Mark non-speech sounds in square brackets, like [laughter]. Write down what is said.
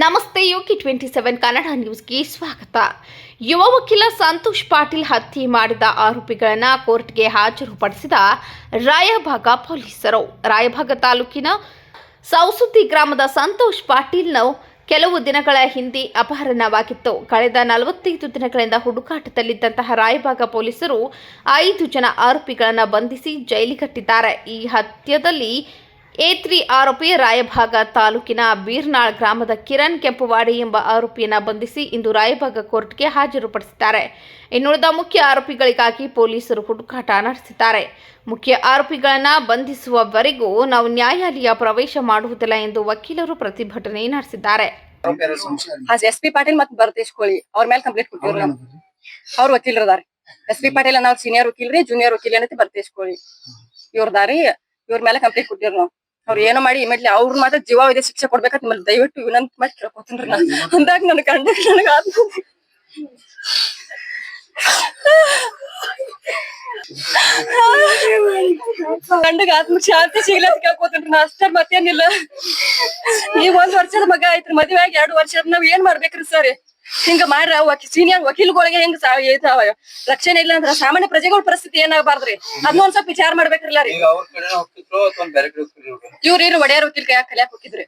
ನಮಸ್ತೆ, Yuki twenty seven Kannada ನ್ಯೂಸ್ಗೆ ಸ್ವಾಗತ. ಯುವ ವಕೀಲ ಸಂತೋಷ್ ಪಾಟೀಲ್ ಹತ್ಯೆ ಮಾಡಿದ ಆರೋಪಿಗಳನ್ನು ಕೋರ್ಟ್ಗೆ ಹಾಜರುಪಡಿಸಿದ ರಾಯಭಾಗ ಪೊಲೀಸರು. ರಾಯಭಾಗ ತಾಲೂಕಿನ ಸೌಸುದ್ದಿ ಗ್ರಾಮದ ಸಂತೋಷ್ ಪಾಟೀಲ್ನ ಕೆಲವು ದಿನಗಳ ಹಿಂದೆ ಅಪಹರಣವಾಗಿತ್ತು. ಕಳೆದ ನಲವತ್ತೈದು ದಿನಗಳಿಂದ ಹುಡುಕಾಟದಲ್ಲಿದ್ದಂತಹ ರಾಯಭಾಗ ಪೊಲೀಸರು ಐದು ಜನ ಆರೋಪಿಗಳನ್ನು ಬಂಧಿಸಿ ಜೈಲಿಗಟ್ಟಿದ್ದಾರೆ. ಈ ಹತ್ಯದಲ್ಲಿ ಎ ತ್ರೀ ಆರೋಪಿ ರಾಯಭಾಗ ತಾಲೂಕಿನ ಬೀರ್ನಾಳ್ ಗ್ರಾಮದ ಕಿರಣ್ ಕೆಂಪುವಾಡಿ ಎಂಬ ಆರೋಪಿಯನ್ನು ಬಂಧಿಸಿ ಇಂದು ರಾಯಭಾಗ ಕೋರ್ಟ್ಗೆ ಹಾಜರುಪಡಿಸಿದ್ದಾರೆ. ಇನ್ನುಳಿದ ಮುಖ್ಯ ಆರೋಪಿಗಳಿಗಾಗಿ ಪೊಲೀಸರು ಹುಡುಕಾಟ ನಡೆಸಿದ್ದಾರೆ. ಮುಖ್ಯ ಆರೋಪಿಗಳನ್ನು ಬಂಧಿಸುವವರೆಗೂ ನಾವು ನ್ಯಾಯಾಲಯ ಪ್ರವೇಶ ಮಾಡುವುದಿಲ್ಲ ಎಂದು ವಕೀಲರು ಪ್ರತಿಭಟನೆ ನಡೆಸಿದ್ದಾರೆ. ಎಸ್ ಪಿ ಪಾಟೀಲ್ ಮತ್ತು ಭರತೇಶ್ ಕೋಳಿ ಅವ್ರ ಮೇಲೆ ಕಂಪ್ಲೇಂಟ್ ಕೊಟ್ಟಿದ್ರು? ಅವ್ರ ವಕೀಲರು ಅದಾರಿ. ಎಸ್ ಪಿ ಪಾಟೀಲ್ ಅನ್ನೋ ಸೀನಿಯರ್ ವಕೀಲ್ರಿ ಜೂನಿಯರ್ ವಕೀಲ್ ಅಂತ ಭರತೇಶ್ ಕೋಳಿ. ಇವ್ರದಾರಿ ಇವ್ರ ಮೇಲೆ ಕಂಪ್ಲೇಂಟ್ ಕೊಟ್ಟಿರು ನಾವು. ಅವ್ರ ಏನೋ ಮಾಡಿ ಇಮಿಡ್ಲಿ ಅವ್ರ ಮಾತ್ರ ಜೀವ ಇದೆ, ಶಿಕ್ಷೆ ಕೊಡ್ಬೇಕಂತ ನಿಮ್ಮಲ್ಲಿ ದಯವಿಟ್ಟು ವಿನಂತಿ ಮಾಡಿ ಕೇಳ್ಕೊತೀನಿ ನಾ ಅಂದಾಗ ನನ್ನ ಕಂಡ [laughs] ನನಗ ಶಾಂತಿ ಸಿಗ್ಲ ಅಂತ ಕೇಳ್ಕೊತೀನಿ ನಾ ಅಷ್ಟೇ ಮತ್ತೇನಿಲ್ಲ. ಈಗ ಒಂದ್ ವರ್ಷದ ಮಗ ಆಯ್ತ್ರಿ ಮದ್ವೆ ಆಗಿ ಎರಡು ವರ್ಷ ನಾವ್ ಏನ್ ಮಾಡ್ಬೇಕ್ರಿ ಸರ್? ಹಿಂಗ ಮಾಡ್ರ ಸೀನಿಯರ್ ವಕೀಲ್ಗಳಿಗೆ ಹೆಂಗ್ ರಕ್ಷಣೆ ಇಲ್ಲ ಅಂದ್ರ ಸಾಮಾನ್ಯ ಪ್ರಜೆಗಳ ಪರಿಸ್ಥಿತಿ ಏನಾಗಬಾರ್ದ್ರಿ? ಅದನ್ನ ಒಂದ್ ಸ್ವಲ್ಪ ವಿಚಾರ ಮಾಡ್ಬೇಕ್ರಲ್ಲ ರೀ. ಈಗ ಅವ್ರ ಕಡೆ ಹೋಗ್ತಿದ್ರು ಅಥವಾ ಬೇರೆ ಕಡೆ ಹೋಗ್ತಿದ್ರು ಇವ್ರು? ಇವ್ರ ಒಡೆಯರ್ ವಕೀಲ್ ಕೈಯಾಗ ಕಲಿಯಾಕ್ ಹೋಗಿದ್ರಿ?